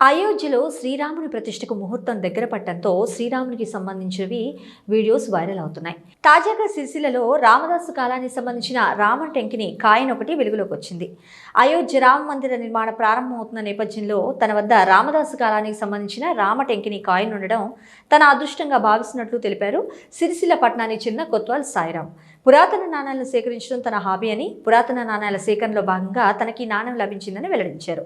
అయోధ్యలో శ్రీరాముని ప్రతిష్టకు ముహూర్తం దగ్గర పట్టడంతో శ్రీరామునికి సంబంధించినవి వీడియోస్ వైరల్ అవుతున్నాయి. తాజాగా సిరిసిల్లలో రామదాసు కాలానికి సంబంధించిన రామ టెంకిని కాయిన్ ఒకటి వెలుగులోకి వచ్చింది. అయోధ్య రామ మందిర నిర్మాణ ప్రారంభమవుతున్న నేపథ్యంలో తన వద్ద రామదాసు కాలానికి సంబంధించిన రామ టెంకిని కాయిన్ ఉండడం తన అదృష్టంగా భావిస్తున్నట్లు తెలిపారు సిరిసిల్ల పట్టణానికి చెందిన కొత్వాల్ సాయిరాం పురాతన నాణాలను సేకరించడం తన హాబీ అని పురాతన నాణాల సేకరణలో భాగంగా తనకి ఈ నాణ్యం లభించిందని వెల్లడించారు.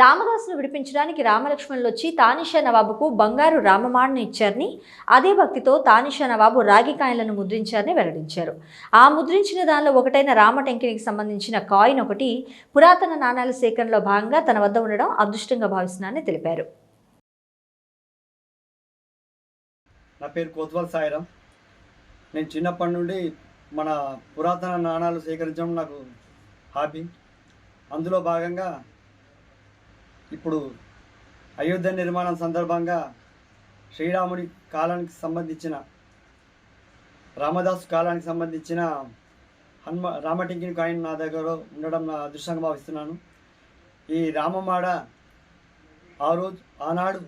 రామదాసును విడిపించడానికి రామలక్ష్మణులు వచ్చి తానిషా నవాబుకు బంగారు రామమాణను ఇచ్చారని అదే భక్తితో తానిషా నవాబు రాగి కాయలను ముద్రించారని వెల్లడించారు. ఆ ముద్రించిన దానిలో ఒకటైన రామటెంకినికి సంబంధించిన కాయిన్ ఒకటి పురాతన నాణాల సేకరణలో భాగంగా తన వద్ద ఉండడం అదృష్టంగా భావిస్తున్నానని తెలిపారు. నా పేరు కోత్వాల్ సాయిరామ్ నేను చిన్నప్పటి నుండి మన పురాతన నాణాలు సేకరించడం నాకు హాబీ. అందులో భాగంగా ఇప్పుడు అయోధ్య నిర్మాణం సందర్భంగా శ్రీరాముడి కాలానికి సంబంధించిన రామదాసు కాలానికి సంబంధించిన హనుమ రామటింకిని కాయిన్ నా దగ్గర ఉండడం నా అదృష్టంగా భావిస్తున్నాను. ఈ రామమాడ ఆ రోజు ఆనాడు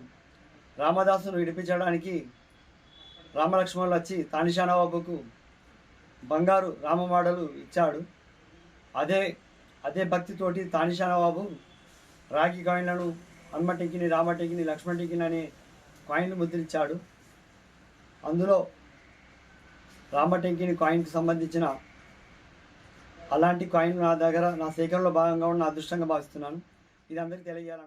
రామదాసును విడిపించడానికి రామలక్ష్మణులు వచ్చి తానిషా నవాబుకు బంగారు రామమాడలు ఇచ్చాడు. అదే అదే భక్తితోటి తానిషా నవాబు రాగి కాయిన్లను హనుమటింకిని రామటింకిని లక్ష్మణటింకిని అనే కాయిన్లు ముద్రించాడు. అందులో రామటెంకిని కాయిన్కి సంబంధించిన అలాంటి కాయిన్ నా దగ్గర నా సేకరణలో భాగంగా ఉన్న అదృష్టంగా భావిస్తున్నాను. ఇది అందరికీ తెలియజేయాలని